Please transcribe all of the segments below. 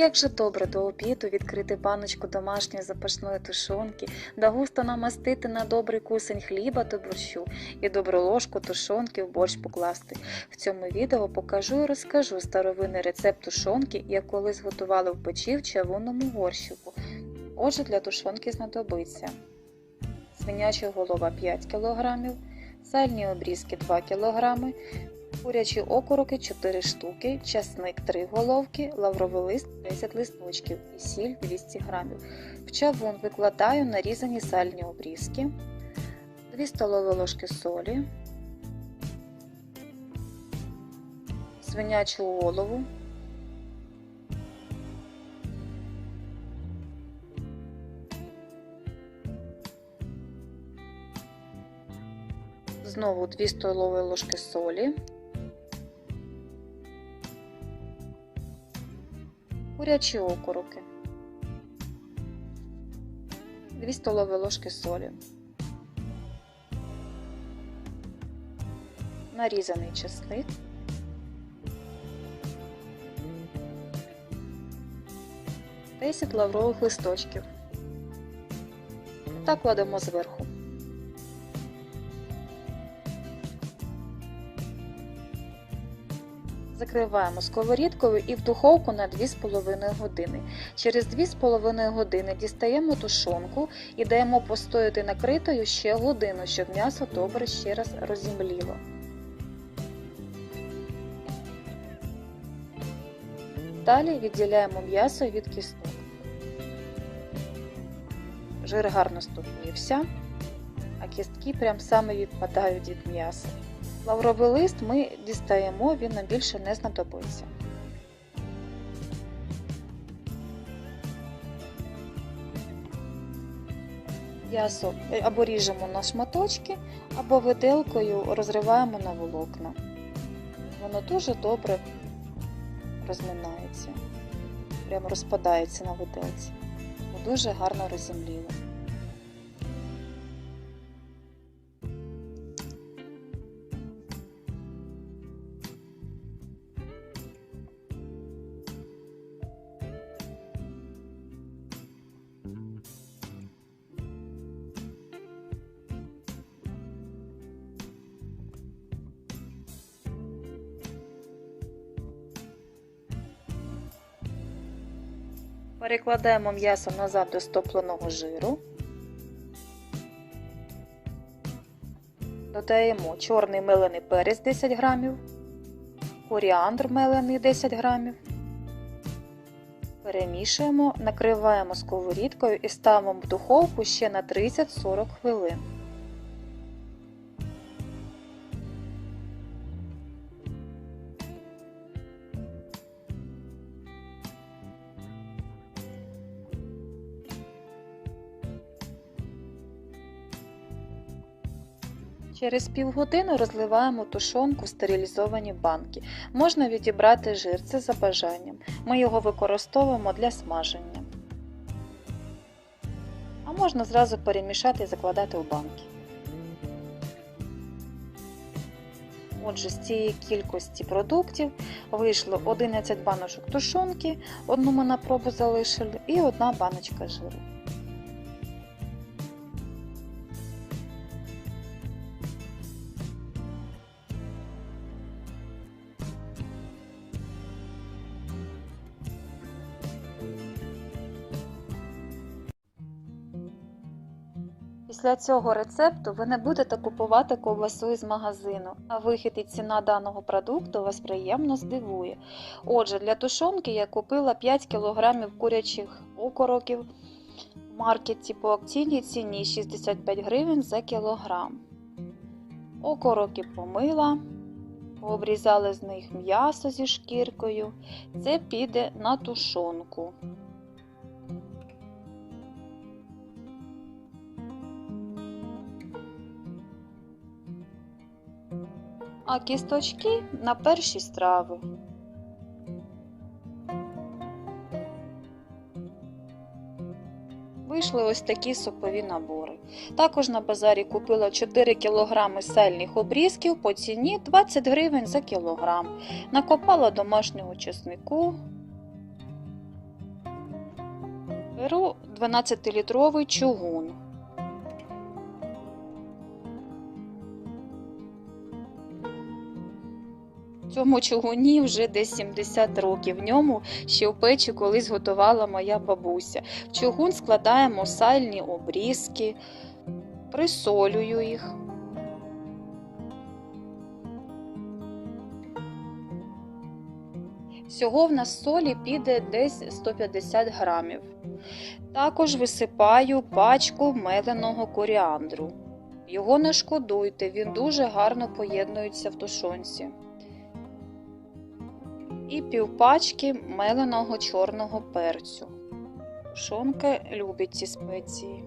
Як же добре до обіду відкрити баночку домашньої запашної тушонки, да густо намастити на добрий кусень хліба до борщу і добру ложку тушонки в борщ покласти. В цьому відео покажу і розкажу старовинний рецепт тушонки, як колись готували в печі в чавунному горщику. Отже, для тушонки знадобиться свиняча голова 5 кг, сальні обрізки 2 кг, курячі окороки 4 штуки, часник 3 головки, лавровий лист 10 листочків і сіль 200 г. В чавун викладаю нарізані сальні обрізки, 2 столові ложки солі, свинячу голову, знову 2 столові ложки солі, курячі окороки, 2 столові ложки солі, нарізаний чесник, Десять лаврових листочків. Та кладемо зверху. Закриваємо сковорідкою і в духовку на 2,5 години. Через 2,5 години дістаємо тушонку і даємо постояти накритою ще годину, щоб м'ясо добре ще раз розімліло. Далі відділяємо м'ясо від кісток. Жир гарно стопився, а кістки прям саме відпадають від м'яса. Лавровий лист ми дістаємо, він нам більше не знадобиться. М'ясо або ріжемо на шматочки, або виделкою розриваємо на волокна. Воно дуже добре розминається, прямо розпадається на виделці. Дуже гарно розімліло. Перекладаємо м'ясо назад до стопленого жиру. Додаємо чорний мелений перець 10 грамів, коріандр мелений 10 грамів. Перемішуємо, накриваємо сковорідкою і ставимо в духовку ще на 30-40 хвилин. Через півгодини розливаємо тушонку в стерилізовані банки. Можна відібрати жир, це за бажанням. Ми його використовуємо для смаження. А можна зразу перемішати і закладати у банки. Отже, з цієї кількості продуктів вийшло 11 баночок тушонки, одну ми на пробу залишили і одна баночка жиру. Після цього рецепту ви не будете купувати ковбасу із магазину, а вихід і ціна даного продукту вас приємно здивує. Отже, для тушонки я купила 5 кг курячих окороків в маркеті по акційній ціні 65 гривень за кілограм. Окороки помила, пообрізали з них м'ясо зі шкіркою. Це піде на тушонку. А кісточки на перші страви. Вийшли ось такі супові набори. Також на базарі купила 4 кг сальних обрізків по ціні 20 гривень за кілограм. Накопала домашнього чеснику, Беру 12-літровий чугун. Цьому чугуні вже десь 70 років. В ньому ще в печі колись готувала моя бабуся. В чугун складаємо сальні обрізки, присолюю їх. Всього в нас солі піде десь 150 грамів. Також висипаю пачку меленого коріандру. Його не шкодуйте, він дуже гарно поєднується в тушонці. І півпачки меленого чорного перцю. Тушонка любить ці спеції.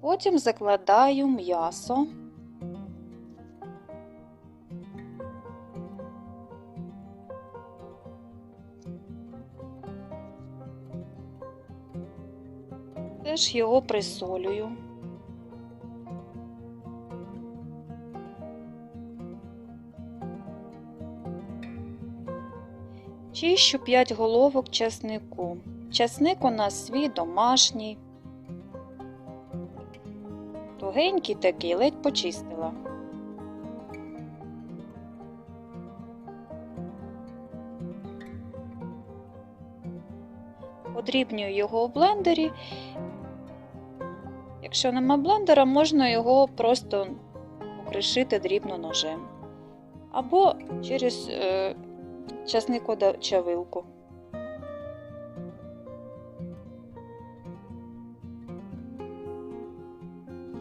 Потім закладаю м'ясо. Теж його присолюю. Чищу 5 головок часнику. Часник у нас свій домашній. Тугенький такий, ледь почистила. Подрібнюю його у блендері. Якщо нема блендера, можна його просто покришити дрібно ножем. Або через е, часникодавилку.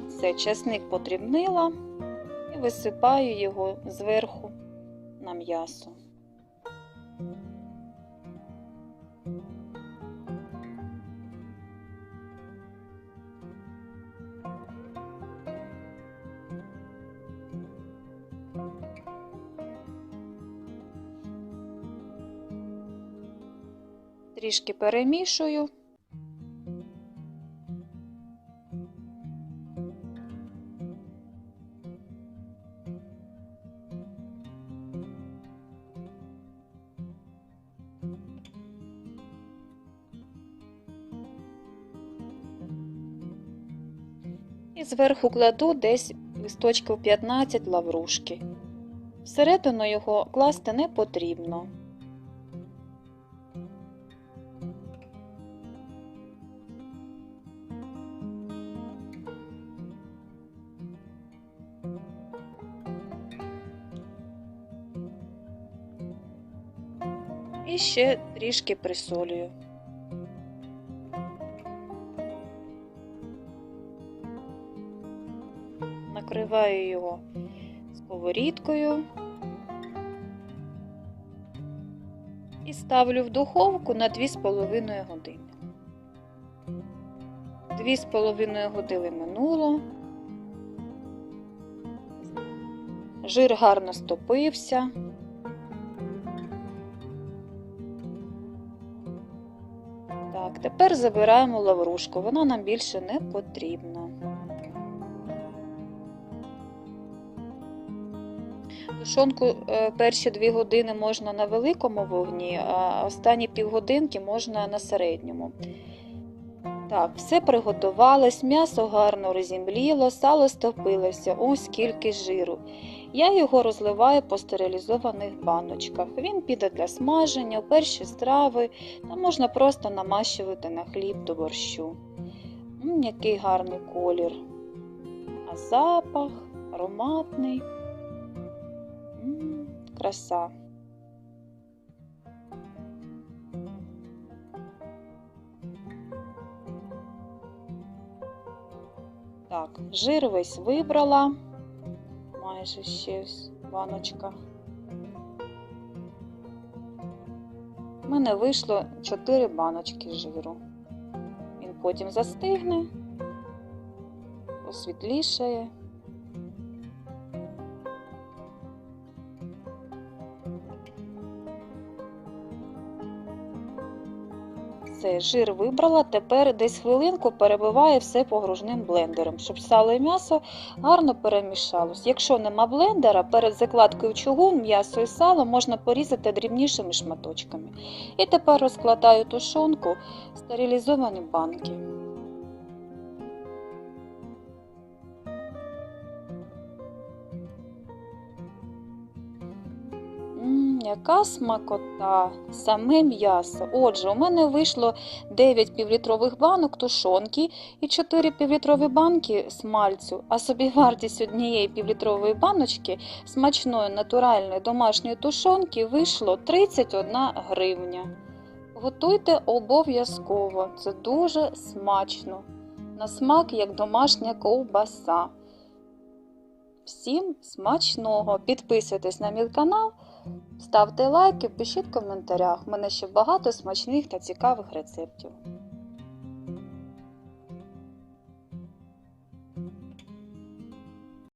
Все, часник подрібнила і висипаю його зверху на м'ясо. Трішки перемішую. І зверху кладу десь листочків 15 лаврушки. Всередину його класти не потрібно. І ще трішки присолюю. Накриваю його сковорідкою і ставлю в духовку на 2,5 години. 2,5 години минуло. Жир гарно стопився. Так, тепер забираємо лаврушку, вона нам більше не потрібна. Тушонку е, перші дві години можна на великому вогні, а останні півгодинки можна на середньому. Так, все приготувалось, м'ясо гарно розімліло, сало стопилося, ось скільки жиру. Я його розливаю по стерилізованих баночках. Він піде для смаження, перші страви, та можна просто намащувати на хліб до борщу. М, який гарний колір. А запах ароматний. М, краса. Так, жир весь вибрала. Майже ще ось баночка. У мене вийшло 4 баночки жиру. Він потім застигне, освітлішає. Все, жир вибрала. Тепер десь хвилинку перебиваю все погружним блендером, щоб сало і м'ясо гарно перемішалось. Якщо нема блендера, перед закладкою в чугун м'ясо і сало можна порізати дрібнішими шматочками. І тепер розкладаю тушонку в стерилізовані банки. Яка смакота, саме м'ясо. Отже, у мене вийшло 9 півлітрових банок тушонки і 4 півлітрові банки смальцю, а собі вартість однієї півлітрової баночки смачної натуральної домашньої тушонки вийшло 31 гривня. Готуйте обов'язково, це дуже смачно. На смак як домашня ковбаса. Всім смачного! Підписуйтесь на мій канал, ставте лайки, пишіть в коментарях. У мене ще багато смачних та цікавих рецептів.